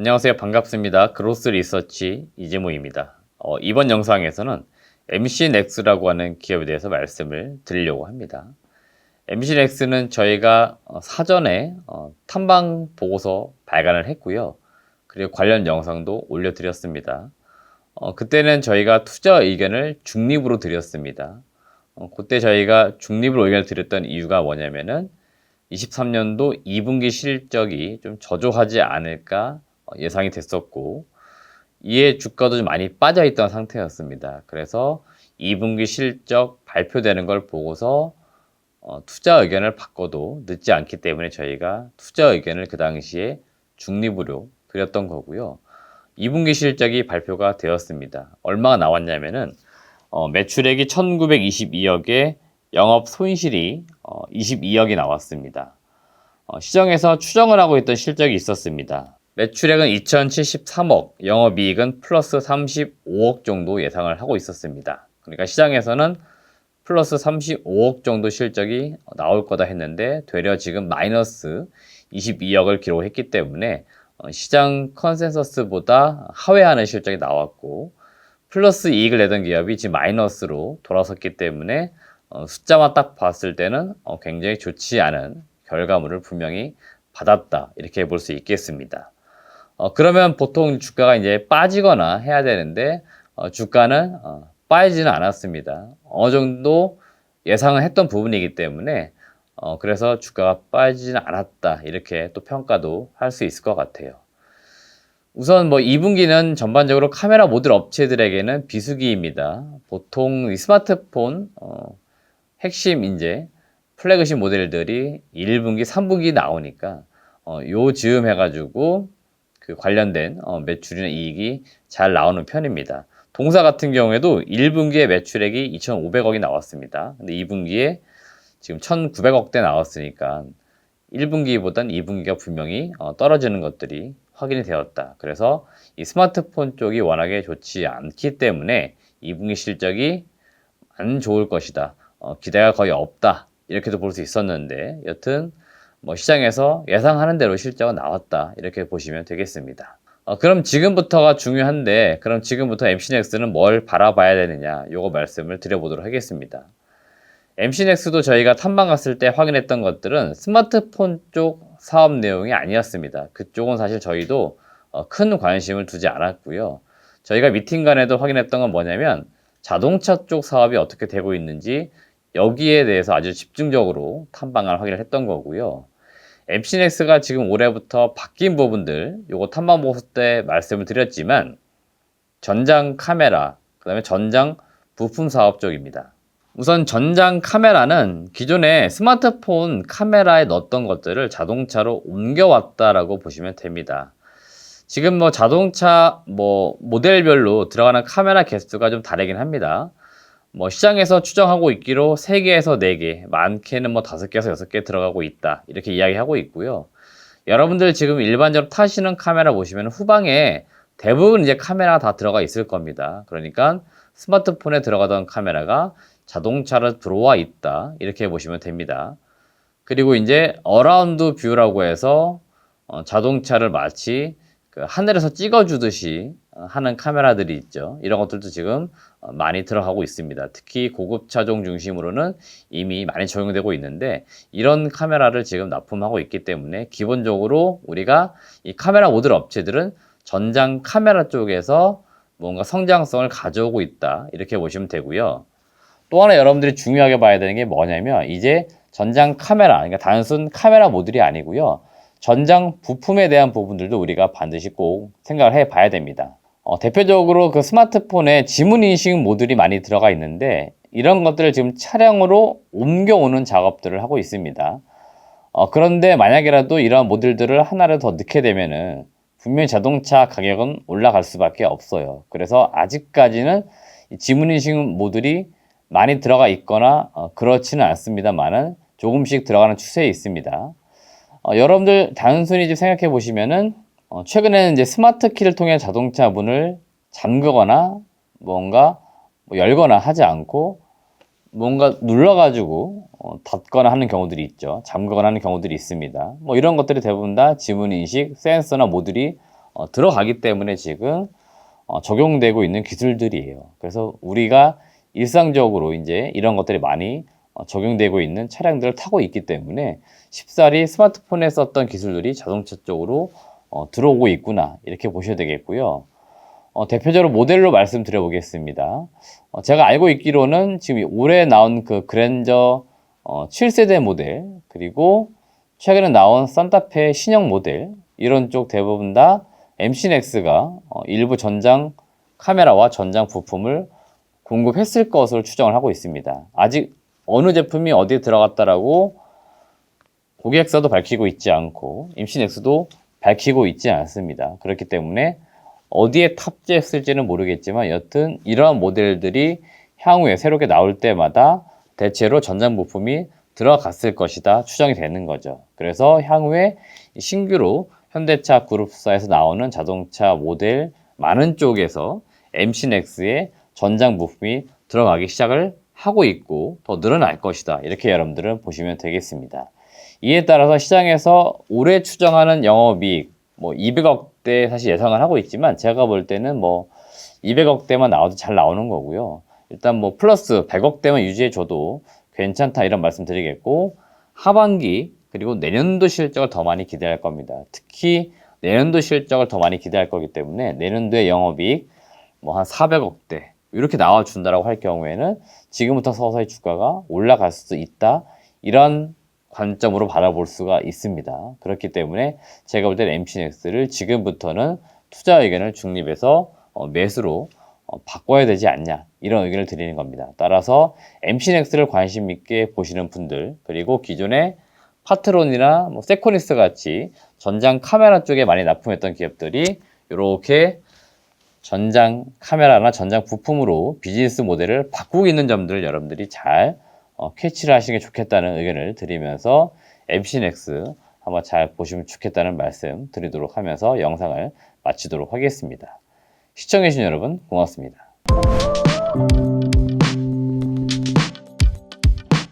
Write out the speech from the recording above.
안녕하세요. 반갑습니다. 그로스 리서치 이재모입니다. 어, 이번 영상에서는 MC넥스라고 하는 기업에 대해서 말씀을 드리려고 합니다. MC넥스는 저희가 어, 사전에 어, 탐방 보고서 발간을 했고요. 그리고 관련 영상도 올려드렸습니다. 어, 그때는 저희가 투자 의견을 중립으로 드렸습니다. 어, 그때 저희가 중립으로 의견을 드렸던 이유가 뭐냐면은 23년도 2분기 실적이 좀 저조하지 않을까 어, 예상이 됐었고 이에 주가도 좀 많이 빠져 있던 상태였습니다. 그래서 2분기 실적 발표되는 걸 보고서 어, 투자 의견을 바꿔도 늦지 않기 때문에 저희가 투자 의견을 그 당시에 중립으로 드렸던 거고요. 2분기 실적이 발표가 되었습니다. 얼마가 나왔냐면은 어, 매출액이 1922억에 영업 손실이 어, 22억이 나왔습니다. 어, 시장에서 추정을 하고 있던 실적이 있었습니다. 매출액은 2073억, 영업이익은 플러스 35억 정도 예상을 하고 있었습니다. 그러니까 시장에서는 플러스 35억 정도 실적이 나올 거다 했는데 되려 지금 마이너스 22억을 기록했기 때문에 어, 시장 컨센서스보다 하회하는 실적이 나왔고 플러스 이익을 내던 기업이 지금 마이너스로 돌아섰기 때문에 어, 숫자만 딱 봤을 때는 어, 굉장히 좋지 않은 결과물을 분명히 받았다 이렇게 볼 수 있겠습니다. 어, 그러면 보통 주가가 이제 빠지거나 해야 되는데 어, 주가는 어, 빠지지는 않았습니다. 어느 정도 예상을 했던 부분이기 때문에 어, 그래서 주가가 빠지지는 않았다 이렇게 또 평가도 할 수 있을 것 같아요. 우선 뭐 2분기는 전반적으로 카메라 모듈 업체들에게는 비수기입니다. 보통 이 스마트폰 어, 핵심 이제 플래그십 모델들이 1분기, 3분기 나오니까 어, 요 즈음 해가지고 그 관련된 어, 매출이나 이익이 잘 나오는 편입니다. 동사 같은 경우에도 1분기에 매출액이 2,500억이 나왔습니다. 근데 2분기에 지금 1,900억대 나왔으니까 1분기보단 2분기가 분명히 어, 떨어지는 것들이 확인이 되었다. 그래서 이 스마트폰 쪽이 워낙에 좋지 않기 때문에 2분기 실적이 안 좋을 것이다. 어, 기대가 거의 없다. 이렇게도 볼 수 있었는데 여튼 뭐 시장에서 예상하는 대로 실적은 나왔다. 이렇게 보시면 되겠습니다. 어, 그럼 지금부터가 중요한데 그럼 지금부터 MC넥스는 뭘 바라봐야 되느냐 요거 말씀을 드려보도록 하겠습니다. MC넥스도 저희가 탐방 갔을 때 확인했던 것들은 스마트폰 쪽 사업 내용이 아니었습니다. 그쪽은 사실 저희도 어, 큰 관심을 두지 않았고요. 저희가 미팅 간에도 확인했던 건 뭐냐면 자동차 쪽 사업이 어떻게 되고 있는지 여기에 대해서 아주 집중적으로 탐방을 확인을 했던 거고요. MC넥스가 지금 올해부터 바뀐 부분들 요거 탐방 보고서 때 말씀을 드렸지만 전장 카메라 그 다음에 전장 부품 사업 쪽입니다. 우선 전장 카메라는 기존에 스마트폰 카메라에 넣었던 것들을 자동차로 옮겨왔다라고 보시면 됩니다. 지금 뭐 자동차 뭐 모델별로 들어가는 카메라 개수가 좀 다르긴 합니다. 뭐 시장에서 추정하고 있기로 3개에서 4개, 많게는 뭐 5개에서 6개 들어가고 있다. 이렇게 이야기하고 있고요. 여러분들 지금 일반적으로 타시는 카메라 보시면 후방에 대부분 이제 카메라가 다 들어가 있을 겁니다. 그러니까 스마트폰에 들어가던 카메라가 자동차로 들어와 있다. 이렇게 보시면 됩니다. 그리고 이제 어라운드 뷰라고 해서 어, 자동차를 마치 그 하늘에서 찍어주듯이 하는 카메라들이 있죠. 이런 것들도 지금 어, 많이 들어가고 있습니다. 특히 고급 차종 중심으로는 이미 많이 적용되고 있는데 이런 카메라를 지금 납품하고 있기 때문에 기본적으로 우리가 이 카메라 모듈 업체들은 전장 카메라 쪽에서 뭔가 성장성을 가져오고 있다. 이렇게 보시면 되고요. 또 하나 여러분들이 중요하게 봐야 되는 게 뭐냐면 이제 전장 카메라, 그러니까 단순 카메라 모듈이 아니고요. 전장 부품에 대한 부분들도 우리가 반드시 꼭 생각을 해 봐야 됩니다. 어, 대표적으로 그 스마트폰에 지문 인식 모듈이 많이 들어가 있는데 이런 것들을 지금 차량으로 옮겨오는 작업들을 하고 있습니다. 어, 그런데 만약이라도 이러한 모듈들을 하나를 더 넣게 되면은 분명히 자동차 가격은 올라갈 수밖에 없어요. 그래서 아직까지는 지문 인식 모듈이 많이 들어가 있거나 어, 그렇지는 않습니다만은 조금씩 들어가는 추세에 있습니다. 어, 여러분들 단순히 좀 생각해 보시면은 어, 최근에는 이제 스마트 키를 통해 자동차 문을 잠그거나 뭔가 뭐 열거나 하지 않고 뭔가 눌러가지고 어, 닫거나 하는 경우들이 있죠. 잠그거나 하는 경우들이 있습니다. 뭐 이런 것들이 대부분 다 지문 인식 센서나 모듈이 어, 들어가기 때문에 지금 어, 적용되고 있는 기술들이에요. 그래서 우리가 일상적으로 이제 이런 것들이 많이 어, 적용되고 있는 차량들을 타고 있기 때문에 쉽사리 스마트폰에 썼던 기술들이 자동차 쪽으로 어, 들어오고 있구나 이렇게 보셔야 되겠고요. 어, 대표적으로 모델로 말씀드려 보겠습니다. 어, 제가 알고 있기로는 지금 올해 나온 그 그랜저 어, 7세대 모델 그리고 최근에 나온 산타페 신형 모델 이런 쪽 대부분 다 MCNX가 어, 일부 전장 카메라와 전장 부품을 공급했을 것으로 추정을 하고 있습니다. 아직 어느 제품이 어디에 들어갔다라고 고객사도 밝히고 있지 않고 임신엑스도 밝히고 있지 않습니다. 그렇기 때문에 어디에 탑재했을지는 모르겠지만 여튼 이러한 모델들이 향후에 새롭게 나올 때마다 대체로 전장 부품이 들어갔을 것이다 추정이 되는 거죠. 그래서 향후에 신규로 현대차 그룹사에서 나오는 자동차 모델 많은 쪽에서 MCNX의 전장 부품이 들어가기 시작을 하고 있고 더 늘어날 것이다. 이렇게 여러분들은 보시면 되겠습니다. 이에 따라서 시장에서 올해 추정하는 영업이익 뭐 200억대 사실 예상을 하고 있지만 제가 볼 때는 뭐 200억대만 나와도 잘 나오는 거고요. 일단 뭐 플러스 100억대만 유지해 줘도 괜찮다 이런 말씀 드리겠고 하반기 그리고 내년도 실적을 더 많이 기대할 겁니다. 특히 내년도 실적을 더 많이 기대할 거기 때문에 내년도의 영업이익 뭐 한 400억대 이렇게 나와 준다라고 할 경우에는 지금부터 서서히 주가가 올라갈 수도 있다 이런 관점으로 바라볼 수가 있습니다. 그렇기 때문에 제가 볼 때는 MCNX를 지금부터는 투자 의견을 중립해서 어, 매수로 어, 바꿔야 되지 않냐 이런 의견을 드리는 겁니다. 따라서 MCNX를 관심 있게 보시는 분들 그리고 기존에 파트론이나 뭐 세코니스 같이 전장 카메라 쪽에 많이 납품했던 기업들이 이렇게 전장 카메라나 전장 부품으로 비즈니스 모델을 바꾸고 있는 점들을 여러분들이 잘 어, 캐치를 하시는 게 좋겠다는 의견을 드리면서 MCNX 한번 잘 보시면 좋겠다는 말씀 드리도록 하면서 영상을 마치도록 하겠습니다. 시청해주신 여러분 고맙습니다.